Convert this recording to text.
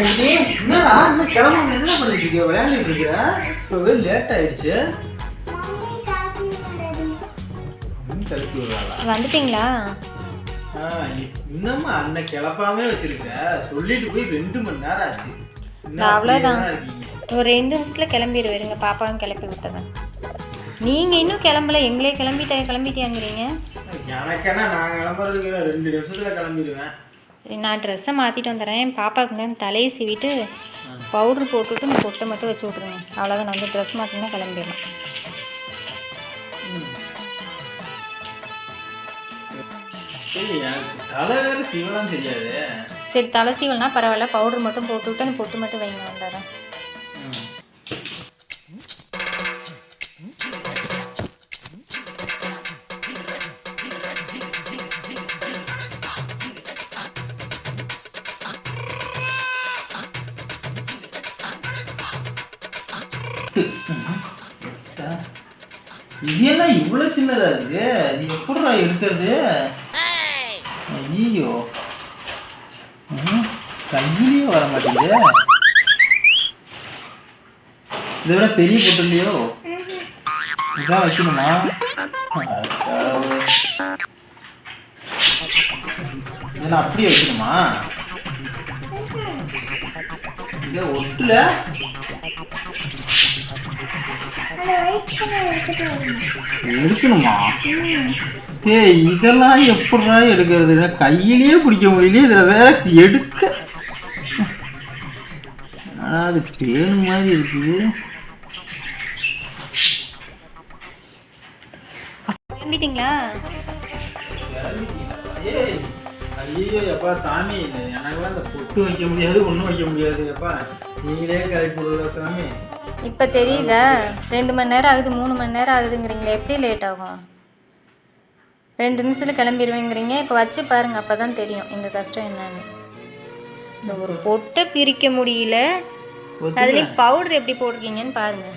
என்னடா இன்னும் கிளம்ப என்ன பண்ணிட்டு இருக்க விளையாண்டுட்டு இருக்க இப்பவே லேட் ஆயிடுச்சு. ம், கிளப்பி விடுறாளா வந்துட்டீங்களா? ஆ, இன்னமும் அண்ணன் கிளப்பாமே வச்சிருக்க. சொல்லிட்டு போய் ரெண்டு மணி நேரம் ஆச்சு. இன்னும் நான் அவ்வளவுதான். அப்படியே தான் இருக்கீங்க. ஒரு ரெண்டு நிமிஷத்தில் கிளம்பிடுவேருங்க பாப்பாவும் கிளப்பி விட்டுறேன். நீங்கள் இன்னும் கிளம்பல. எங்களே கிளம்பிட்டே கிளம்பிட்டியாங்கிறீங்க. எனக்கு என்ன நான் கிளம்புறதுக்கு ரெண்டு நிமிஷத்துல கிளம்பிடுவேன். சரி, நான் ட்ரெஸ்ஸை மாற்றிட்டு வந்துடுறேன் என் பாப்பாவுக்கு தலையை சீவிட்டு பவுடர் போட்டுவிட்டு இந்த பொட்டை மட்டும் வச்சு விட்ருங்க அவ்வளோதான் நான் வந்து ட்ரெஸ் மாற்றினா கிளம்பிடலாம். சரி தலை சீவல்னா பரவாயில்ல. பவுடர் மட்டும் போட்டுவிட்டு அந்த பொட்டு மட்டும் வைங்க வந்துடுறேன் ம். இது என்ன இவ்வளவு சின்னதா இருக்கு. அது எப்படா எடுக்கிறது ஐயோ கையிலேயே வர மாட்டேங்குது. இதை விட பெரிய பொட்டு இல்லையோ? இதான் வைக்கணுமா? இதெல்லாம் அப்படியே வைக்கணுமா? இங்க ஒட்டுல? எடுக்கணுமா? ஏய் இதெல்லாம் எப்படா எடுக்கிறது? கையிலேயே பிடிக்க முடியல இதுல வேற எடுக்க. ஆனா அது பேன் மாதிரி இருக்குது. கிளம்பிட்டீங்களா? ஏய், ஐயோ எப்பா சாமி எனக்கெல்லாம் இந்த பொட்டு வைக்க முடியாது ஒன்றும் வைக்க முடியாது எப்பா. நீங்களே கிளப்பி விடுற சாமி? இப்போ தெரியுதா? ரெண்டு மணி நேரம் ஆகுது மூணு மணி நேரம் ஆகுதுங்கிறீங்களே எப்படி லேட் ஆகும்? ரெண்டு நிமிஷத்தில் கிளம்பிடுவேங்கிறீங்க இப்போ வச்சு பாருங்க அப்போ தான் தெரியும் எங்கள் கஷ்டம் என்னன்னு. இந்த ஒரு பொட்டை பிரிக்க முடியல. அதுலேயும் பவுடர் எப்படி போட்டிருக்கீங்கன்னு பாருங்க.